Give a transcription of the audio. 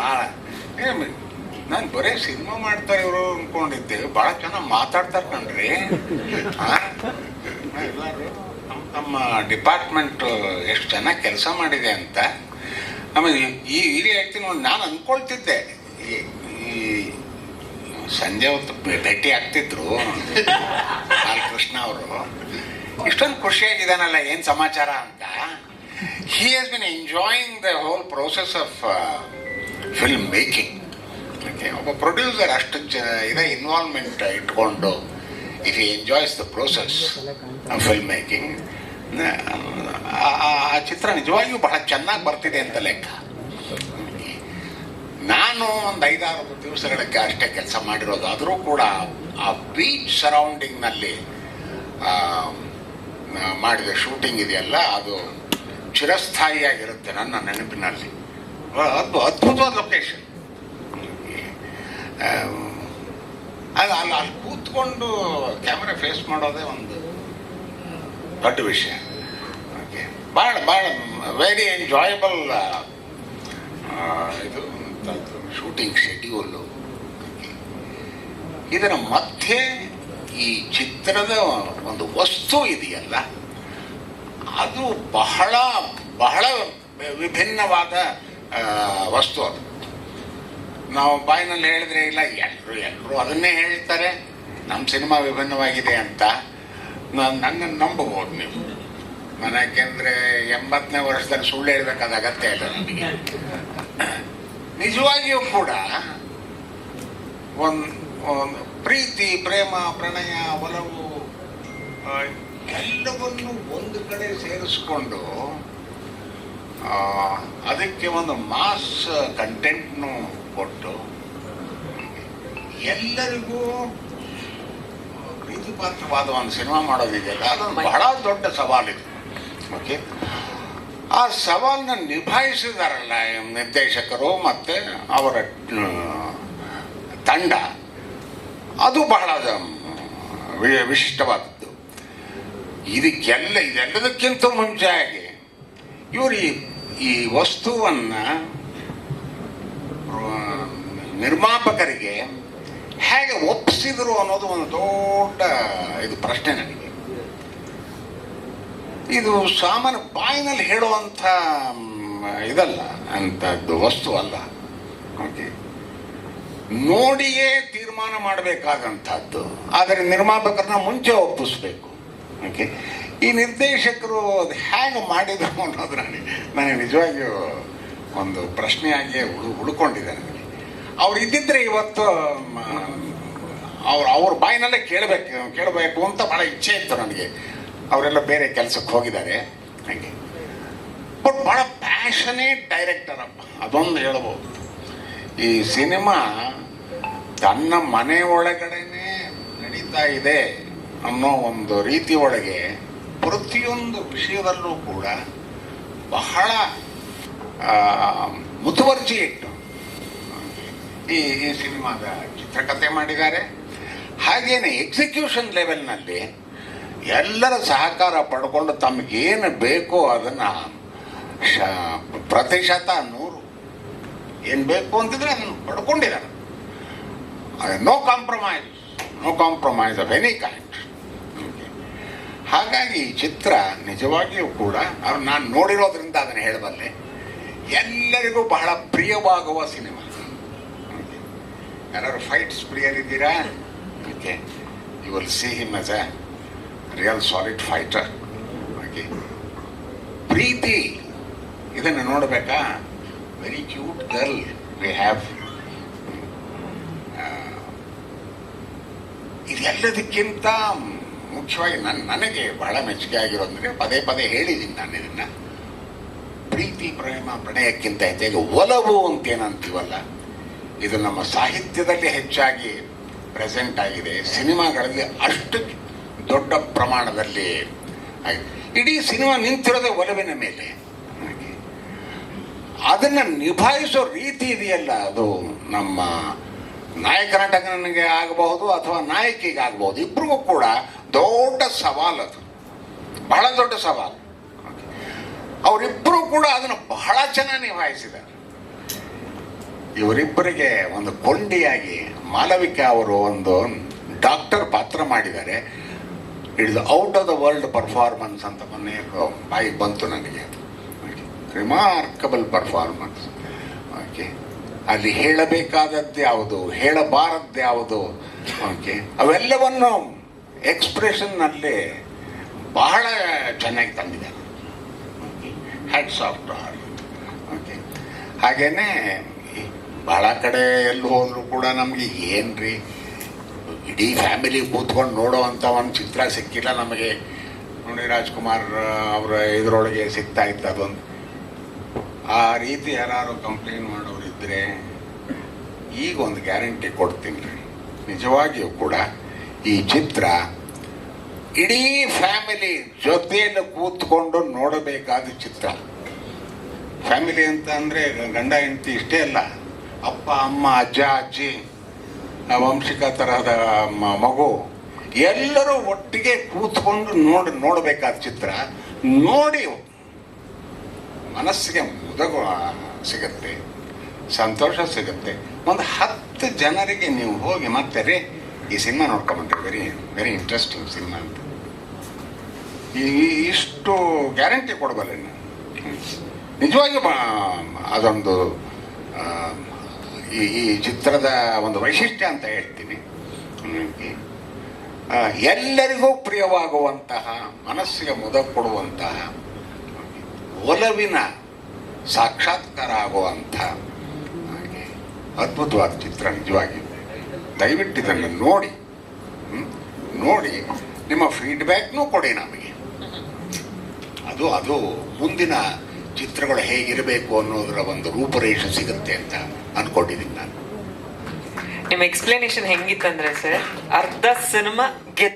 ಭಾಳ ನಾನು ಬರೀ ಸಿನಿಮಾ ಮಾಡ್ತಾರೆ ಇವರು ಅನ್ಕೊಂಡಿದ್ದೆ. ಭಾಳ ಚೆನ್ನಾಗಿ ಮಾತಾಡ್ತಾರೆ ಕಣ್ರಿ. ತಮ್ಮ ನಮ್ಮ ತಮ್ಮ ಡಿಪಾರ್ಟ್ಮೆಂಟ್ ಎಷ್ಟು ಚೆನ್ನಾಗಿ ಕೆಲಸ ಮಾಡಿದೆ ಅಂತ. ಆಮೇಲೆ ಈ ಹಿರಿಯ ಹೇಳ್ತೀನಿ ನಾನು ಅನ್ಕೊಳ್ತಿದ್ದೆ. ಈ- ಸಂಜೆ ಹೊತ್ತು ಭೇಟಿ ಆಗ್ತಿದ್ರು. ಬಾಲಕೃಷ್ಣ ಅವರು. ಇಷ್ಟೊಂದು ಖುಷಿಯಾಗಿದ್ದಾನಲ್ಲ, ಏನು ಸಮಾಚಾರ ಅಂತ. He has been enjoying the whole process of film making ಒಬ್ಬ ಪ್ರೊಡ್ಯೂಸರ್ ಅಷ್ಟು ಜ ಇದೇ ಇನ್ವಾಲ್ವ್ಮೆಂಟ್ ಇಟ್ಕೊಂಡು if you enjoys the process film making ಆ ಚಿತ್ರ ನಿಜವಾಗಿಯೂ ಬಹಳ ಚೆನ್ನಾಗಿ ಬರ್ತಿದೆ ಅಂತ ಲೆಕ್ಕ. ನಾನು ಒಂದು ಐದಾರು ದಿವಸಗಳಕ್ಕೆ ಅಷ್ಟೇ ಕೆಲಸ ಮಾಡಿರೋದು ಆದರೂ ಕೂಡ, ಆ ಬೀಚ್ ಸರೌಂಡಿಂಗ್ನಲ್ಲಿ ಮಾಡಿದ ಶೂಟಿಂಗ್ ಇದೆಯಲ್ಲ, ಅದು ಚಿರಸ್ಥಾಯಿಯಾಗಿರುತ್ತೆ ನನ್ನ ನೆನಪಿನಲ್ಲಿ. ಅದ್ಭುತವಾದ ಲೊಕೇಶನ್ ಅದು ಅಲ್ಲಿ ಅಲ್ಲಿ ಕೂತ್ಕೊಂಡು ಕ್ಯಾಮ್ರಾ ಫೇಸ್ ಮಾಡೋದೇ ಒಂದು ದೊಡ್ಡ ವಿಷಯ. ಓಕೆ ಭಾಳ ಭಾಳ ವೆರಿ ಎಂಜಾಯಬಲ್ ಇದು ಶೂಟಿಂಗ್ ಶೆಡ್ಯೂಲು ಇದರ ಮಧ್ಯೆ ಈ ಚಿತ್ರದ ಒಂದು ವಸ್ತು ಇದೆಯಲ್ಲ, ಅದು ಬಹಳ ಬಹಳ ವಿಭಿನ್ನವಾದ ವಸ್ತು ಅದು. ನಾವು ಬಾಯಿನಲ್ಲಿ ಹೇಳಿದ್ರೆ, ಇಲ್ಲ ಎಲ್ಲರೂ ಎಲ್ಲರೂ ಅದನ್ನೇ ಹೇಳ್ತಾರೆ. ನಮ್ಮ ಸಿನಿಮಾ ವಿಭಿನ್ನವಾಗಿದೆ ಅಂತ ನಾನು ನನ್ನನ್ನು ನಂಬಬಹುದು ನೀವು. ನಾನು ಎಂಬತ್ತನೇ ವರ್ಷದಲ್ಲಿ ಸುಳ್ಳು ಹೇಳ್ಬೇಕಾದ ಅಗತ್ಯ ನನಗೆ. ನಿಜವಾಗಿಯೂ ಕೂಡ ಒಂದು ಒಂದು ಪ್ರೀತಿ, ಪ್ರೇಮ, ಪ್ರಣಯ, ಒಲವು ಎಲ್ಲವನ್ನೂ ಒಂದು ಕಡೆ ಸೇರಿಸ್ಕೊಂಡು ಅದಕ್ಕೆ ಒಂದು ಮಾಸ್ ಕಂಟೆಂಟ್ನು ಕೊಟ್ಟು ಎಲ್ಲರಿಗೂ ಪ್ರೀತಿಪಾತ್ರವಾದ ಒಂದು ಸಿನಿಮಾ ಮಾಡೋದಿದೆಯಲ್ಲ ಅದೊಂದು ಬಹಳ ದೊಡ್ಡ ಸವಾಲಿದೆ. ಓಕೆ ಆ ಸವಾಲನ್ನ ನಿಭಾಯಿಸಿದಾರಲ್ಲ ನಿರ್ದೇಶಕರು ಮತ್ತೆ ಅವರ ತಂಡ. ಅದು ಬಹಳ ವಿಶಿಷ್ಟವಾದದ್ದು. ಇದಕ್ಕೆಲ್ಲ ಇದೆಲ್ಲದಕ್ಕಿಂತ ಮುಂಚೆಯಾಗಿ ಇವರು ಈ ವಸ್ತುವನ್ನ ನಿರ್ಮಾಪಕರಿಗೆ ಹೇಗೆ ಒಪ್ಪಿಸಿದ್ರು ಅನ್ನೋದು ಒಂದು ದೊಡ್ಡ ಇದು ಪ್ರಶ್ನೆ ನನಗೆ. ಇದು ಸಾಮಾನ್ಯ ಬಾಯಿನಲ್ಲಿ ಹೇಳುವಂಥ ಇದಲ್ಲ, ಅಂಥದ್ದು ವಸ್ತು ಅಲ್ಲ. ಓಕೆ ನೋಡಿಯೇ ತೀರ್ಮಾನ ಮಾಡಬೇಕಾದಂಥದ್ದು. ಆದರೆ ನಿರ್ಮಾಪಕರನ್ನ ಮುಂಚೆ ಒಪ್ಪಿಸ್ಬೇಕು. ಓಕೆ. ಈ ನಿರ್ದೇಶಕರು ಅದು ಹೇಗೆ ಮಾಡಿದರು ಅನ್ನೋದ್ರಲ್ಲಿ ನನಗೆ ನಿಜವಾಗಿಯೂ ಒಂದು ಪ್ರಶ್ನೆಯಾಗಿ ಉಳು, ಉಳ್ಕೊಂಡಿದೆ ನನಗೆ. ಅವ್ರು ಇದ್ದಿದ್ರೆ ಇವತ್ತು ಅವ್ರ ಅವ್ರು, ಅವ್ರ ಬಾಯಿನಲ್ಲೇ ಕೇಳಬೇಕು ಕೇಳಬೇಕು ಅಂತ ಭಾಳ ಇಚ್ಛೆ ಇತ್ತು ನನಗೆ. ಅವರೆಲ್ಲ ಬೇರೆ ಕೆಲಸಕ್ಕೆ ಹೋಗಿದ್ದಾರೆ. ಹಾಗೆ. ಬಟ್ ಭಾಳ ಪ್ಯಾಷನೇಟ್ ಡೈರೆಕ್ಟರ್ ಅಪ್ಪ. ಅದೊಂದು ಹೇಳ್ಬೋದು. ಈ ಸಿನಿಮಾ ತನ್ನ ಮನೆ ಒಳಗಡೆನೆ ನಡೀತಾ ಇದೆ. ಅನ್ನೋ ಒಂದು ರೀತಿ ಒಳಗೆ ಪ್ರತಿಯೊಂದು ವಿಷಯದಲ್ಲೂ ಕೂಡ ಬಹಳ ಮುತುವರ್ಜಿ ಇಟ್ಟು ಈ ಈ ಸಿನಿಮಾದ ಚಿತ್ರಕಥೆ ಮಾಡಿದ್ದಾರೆ. ಹಾಗೇನೆ ಎಕ್ಸಿಕ್ಯೂಷನ್ ಲೆವೆಲ್ನಲ್ಲಿ ಎಲ್ಲರ ಸಹಕಾರ ಪಡ್ಕೊಂಡು ತಮಗೇನು ಬೇಕೋ ಅದನ್ನು ಶ, ಪ್ರತಿಶತ ನೂರು ಏನು ಬೇಕು ಅಂತಿದ್ರೆ ಅದನ್ನು ಪಡ್ಕೊಂಡಿದ್ದಾರೆ. No compromise no compromise of any kind ಹಾಗಾಗಿ ಈ ಚಿತ್ರ ನಿಜವಾಗಿಯೂ ಕೂಡ ನಾನು ನೋಡಿರೋದ್ರಿಂದ ಅದನ್ನು ಹೇಳಬಲ್ಲೆ, ಎಲ್ಲರಿಗೂ ಬಹಳ ಪ್ರಿಯವಾಗುವ ಸಿನಿಮಾ. ಯಾರು fights ಪ್ರಿಯರಿದ್ದೀರಾ okay. You will see him as a real solid fighter okay. ಪ್ರೀತಿ, ಇದನ್ನು ನೋಡಬೇಕಾ? Very cute girl we have ಇದೆಲ್ಲದಕ್ಕಿಂತ ಮುಖ್ಯವಾಗಿ ನನ್ನ ನನಗೆ ಬಹಳ ಮೆಚ್ಚುಗೆ ಆಗಿರೋದ್ರೆ ಪದೇ ಪದೇ ಹೇಳಿದ್ದೀನಿ ನಾನು ಇದನ್ನ. ಪ್ರೀತಿ, ಪ್ರೇಮ, ಪ್ರಣಯಕ್ಕಿಂತ ಹೆಚ್ಚಾಗಿ ಒಲವು ಅಂತ ಏನಂತೀವಲ್ಲ ಇದು ನಮ್ಮ ಸಾಹಿತ್ಯದಲ್ಲಿ ಹೆಚ್ಚಾಗಿ ಪ್ರೆಸೆಂಟ್ ಆಗಿದೆ. ಸಿನಿಮಾಗಳಲ್ಲಿ ಅಷ್ಟು ದೊಡ್ಡ ಪ್ರಮಾಣದಲ್ಲಿ ಇಡೀ ಸಿನಿಮಾ ನಿಂತಿರೋದೇ ಒಲವಿನ ಮೇಲೆ. ಅದನ್ನ ನಿಭಾಯಿಸೋ ರೀತಿ ಇದೆಯಲ್ಲ ಅದು ನಮ್ಮ ನಾಯಕ ನಟನಿಗೆ ಆಗಬಹುದು ಅಥವಾ ನಾಯಕಿಗೆ ಆಗಬಹುದು ಇಬ್ಬರಿಗೂ ಕೂಡ ದೊಡ್ಡ ಸವಾಲು ಅದು. ಬಹಳ ದೊಡ್ಡ ಸವಾಲು. ಅವರಿಬ್ಬರು ಕೂಡ ಅದನ್ನು ಬಹಳ ಚೆನ್ನಾಗಿ ನಿಭಾಯಿಸಿದ್ದಾರೆ. ಇವರಿಬ್ಬರಿಗೆ ಒಂದು ಕೊಂಡಿಯಾಗಿ ಮಾಲವಿಕಾ ಅವರು ಒಂದು ಡಾಕ್ಟರ್ ಪಾತ್ರ ಮಾಡಿದ್ದಾರೆ. It out of the world performance ಅಂತ ಮೊನ್ನೆ ಬಾಯಿಗೆ ಬಂತು ನನಗೆ. ರಿಮಾರ್ಕಬಲ್ ಪರ್ಫಾರ್ಮೆನ್ಸ್ ಓಕೆ ಅಲ್ಲಿ ಹೇಳಬೇಕಾದದ್ದು ಯಾವುದು ಹೇಳಬಾರದ್ದು ಯಾವುದು? ಓಕೆ. ಅವೆಲ್ಲವನ್ನು ಎಕ್ಸ್ಪ್ರೆಷನ್ನಲ್ಲಿ ಬಹಳ ಚೆನ್ನಾಗಿ ತಂದಿದ್ದಾರೆ. Hats off to her okay. ಹಾಗೇನೆ ಭಾಳ ಕಡೆ ಎಲ್ಲಿ ಹೋದರೂ ಕೂಡ ನಮಗೆ ಏನ್ರಿ? ಇಡೀ ಫ್ಯಾಮಿಲಿ ಕೂತ್ಕೊಂಡು ನೋಡೋ ಅಂತ ಒಂದು ಚಿತ್ರ ಸಿಕ್ಕಿಲ್ಲ ನಮಗೆ. ನೋಡಿ, ರಾಜ್ಕುಮಾರ್ ಅವರ ಇದರೊಳಗೆ ಸಿಗ್ತಾ ಇತ್ತು ಅದೊಂದು ಆ ರೀತಿ ಯಾರು ಕಂಪ್ಲೇಂಟ್ ಮಾಡೋರಿದ್ರೆ ಈಗ ಒಂದು ಗ್ಯಾರಂಟಿ ಕೊಡ್ತೀನಿ. ರೀ ನಿಜವಾಗಿಯೂ ಕೂಡ ಈ ಚಿತ್ರ ಇಡೀ ಫ್ಯಾಮಿಲಿ ಜೊತೆಯಲ್ಲಿ ಕೂತ್ಕೊಂಡು ನೋಡಬೇಕಾದ ಚಿತ್ರ. ಫ್ಯಾಮಿಲಿ ಅಂತ ಅಂದರೆ ಗಂಡ ಹೆಂಡತಿ ಇಷ್ಟೇ ಅಲ್ಲ. ಅಪ್ಪ, ಅಮ್ಮ, ಅಜ್ಜ, ಅಜ್ಜಿ ವಂಶಿಕ ತರಹದ ಮಗು, ಎಲ್ಲರೂ ಒಟ್ಟಿಗೆ ಕೂತ್ಕೊಂಡು ನೋಡಿ ನೋಡಬೇಕಾದ ಚಿತ್ರ. ನೋಡಿ ಮನಸ್ಸಿಗೆ ಮುದಗು ಸಿಗತ್ತೆ. ಸಂತೋಷ ಸಿಗುತ್ತೆ. ಒಂದು ಹತ್ತು ಜನರಿಗೆ ನೀವು ಹೋಗಿ ಮತ್ತೆ ರೀ, ಈ ಸಿನಿಮಾ ನೋಡ್ಕೊಂಬಂದ್ರಿ. ವೆರಿ ವೆರಿ ಇಂಟ್ರೆಸ್ಟಿಂಗ್ ಸಿನಿಮಾ ಅಂತ. ಈ- ಇಷ್ಟು ಗ್ಯಾರಂಟಿ ಕೊಡಬಲ್ಲ ನಾನು ನಿಜವಾಗಿ ಅದೊಂದು ಈ ಈ ಚಿತ್ರದ ಒಂದು ವೈಶಿಷ್ಟ್ಯ ಅಂತ ಹೇಳ್ತೀನಿ. ಎಲ್ಲರಿಗೂ ಪ್ರಿಯವಾಗುವಂತಹ, ಮನಸ್ಸಿಗೆ ಮುದ ಕೊಡುವಂತಹ, ಒಲವಿನ ಸಾಕ್ಷಾತ್ಕಾರ ಆಗುವಂಥ ಅದ್ಭುತವಾದ ಚಿತ್ರ ನಿಜವಾಗಿ ದಯವಿಟ್ಟು ಇದನ್ನು ನೋಡಿ? ನೋಡಿ, ನಿಮ್ಮ ಫೀಡ್ಬ್ಯಾಕ್ನೂ ಕೊಡಿ ನಮಗೆ. ಅದು ಅದು ಮುಂದಿನ ಚಿತ್ರಗಳು ಹೇಗಿರಬೇಕು ಅನ್ನೋದರ ಒಂದು ರೂಪರೇಷೆ ಸಿಗುತ್ತೆ ಅಂತ ಅನ್ಕೊಂಡಿದ್ದೀನಿ ನಾನು. ನಿಮ್ಮ ಎಕ್ಸ್ಪ್ಲನೇಷನ್ ಹೆಂಗಿತ್ತಂದ್ರೆ ಸರ್, ಅರ್ಧ ಸಿನಿಮಾ